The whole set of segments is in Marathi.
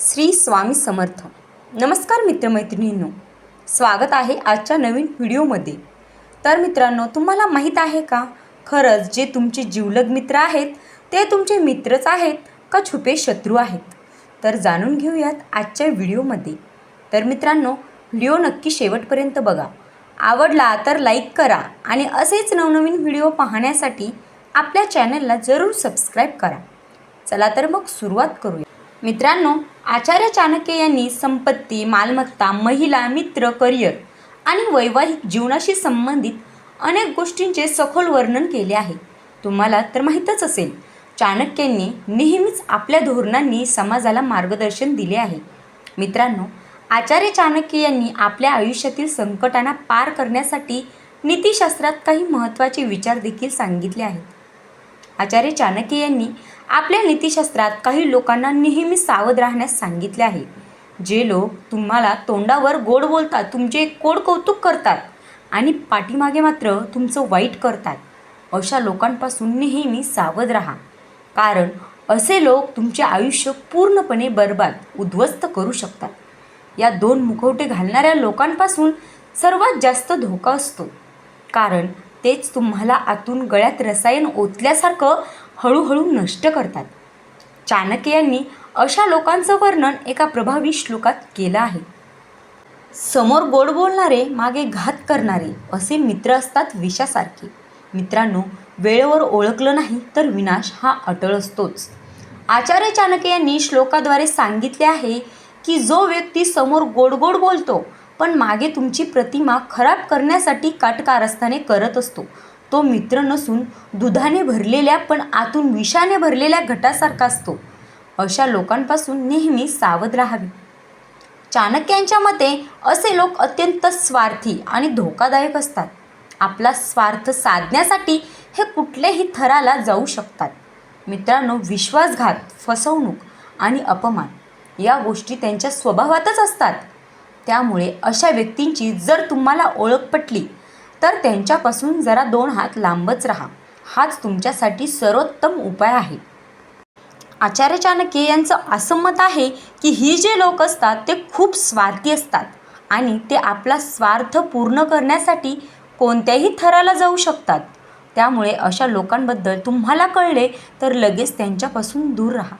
श्री स्वामी समर्थ. नमस्कार मित्रमैत्रिणींनो. स्वागत आहे आजच्या नवीन व्हिडिओमध्ये. तर मित्रांनो तुम्हाला माहीत आहे का? खरंच जे तुमचे जिवलग मित्र आहेत ते तुमचे मित्रच आहेत का छुपे शत्रू आहेत? तर जाणून घेऊयात आजच्या व्हिडिओमध्ये. तर मित्रांनो व्हिडिओ नक्की शेवटपर्यंत बघा. आवडला तर लाईक करा आणि असेच नवनवीन व्हिडिओ पाहण्यासाठी आपल्या चॅनलला जरूर सबस्क्राईब करा. चला तर मग सुरुवात करूया. मित्रांनो आचार्य चाणक्य यांनी संपत्ती मालमत्ता महिला मित्र करिअर आणि वैवाहिक जीवनाशी संबंधित अनेक गोष्टींचे सखोल वर्णन केले आहे. तुम्हाला तर माहीतच असेल चाणक्यांनी नेहमीच आपल्या धोरणांनी समाजाला मार्गदर्शन दिले आहे. मित्रांनो आचार्य चाणक्य यांनी आपल्या आयुष्यातील संकटांना पार करण्यासाठी नीतिशास्त्रात काही महत्त्वाचे विचार देखील सांगितले आहेत. आचार्य चाणक्य यांनी आपल्या नीतिशास्त्रात काही लोकांना नेहमी सावध राहण्यास सांगितले आहे. जे लोक तुम्हाला तोंडावर गोड बोलतात तुमचे कोड कौतुक करतात आणि पाठीमागे मात्र तुमचं वाईट करतात अशा लोकांपासून नेहमी सावध राहा. कारण असे लोक तुमचे आयुष्य पूर्णपणे बर्बाद उद्ध्वस्त करू शकतात. या दोन मुखवटे घालणाऱ्या लोकांपासून सर्वात जास्त धोका असतो. कारण तेच तुम्हाला आतून गळ्यात रसायन ओतल्यासारखं हळूहळू नष्ट करतात. चाणक्य यांनी अशा लोकांचं वर्णन एका प्रभावी श्लोकात केलं आहे. समोर गोड बोलणारे मागे घात करणारे असे मित्र असतात विषासारखे. मित्रांनो वेळेवर ओळखलं नाही तर विनाश हा अटळ असतोच. आचार्य चाणक्य यांनी श्लोकाद्वारे सांगितले आहे की जो व्यक्ती समोर गोड गोड बोलतो पण मागे तुमची प्रतिमा खराब करण्यासाठी काटकारस्थाने करत असतो. तो मित्र नसून दुधाने भरलेल्या पण आतून विषाने भरलेल्या घटासारखा असतो. अशा लोकांपासून नेहमी सावध राहावे. चाणक्यांच्या मते असे लोक अत्यंत स्वार्थी आणि धोकादायक असतात. आपला स्वार्थ साधण्यासाठी हे कुठल्याही थराला जाऊ शकतात. मित्रांनो विश्वासघात फसवणूक आणि अपमान या गोष्टी त्यांच्या स्वभावातच असतात. त्यामुळे अशा व्यक्तींची जर तुम्हाला ओळख पटली तर त्यांच्यापासून जरा दोन हात लांबच राहा. हाच तुमच्यासाठी सर्वोत्तम उपाय आहे. आचार्य चाणक्य यांचं असं मत आहे की ही जे लोक असतात ते खूप स्वार्थी असतात आणि ते आपला स्वार्थ पूर्ण करण्यासाठी कोणत्याही थराला जाऊ शकतात. त्यामुळे अशा लोकांबद्दल तुम्हाला कळले तर लगेच त्यांच्यापासून दूर राहा.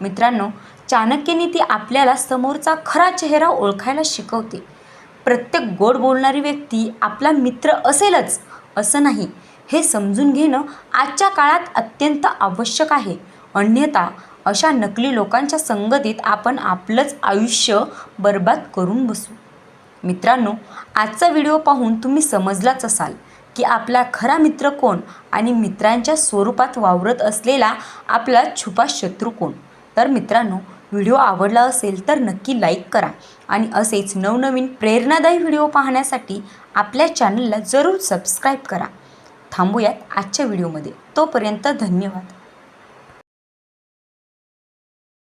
मित्रांनो चाणक्य नीती आपल्याला समोरचा खरा चेहरा ओळखायला शिकवते. प्रत्येक गोड बोलणारी व्यक्ती आपला मित्र असेलच असं नाही. हे समजून घेणं आजच्या काळात अत्यंत आवश्यक आहे. अन्यथा अशा नकली लोकांच्या संगतीत आपण आपलंच आयुष्य बर्बाद करून बसू. मित्रांनो आजचा व्हिडिओ पाहून तुम्ही समजलाच असाल की आपला खरा मित्र कोण आणि मित्रांच्या स्वरूपात वावरत असलेला आपला छुपा शत्रू कोण. तर मित्रांनो व्हिडिओ आवडला असेल तर नक्की लाईक करा. आणि असेच नवनवीन प्रेरणादायी व्हिडिओ पाहण्यासाठी आपल्या चॅनलला जरूर सबस्क्राईब करा. थांबूयात आजच्या व्हिडिओमध्ये. तोपर्यंत धन्यवाद.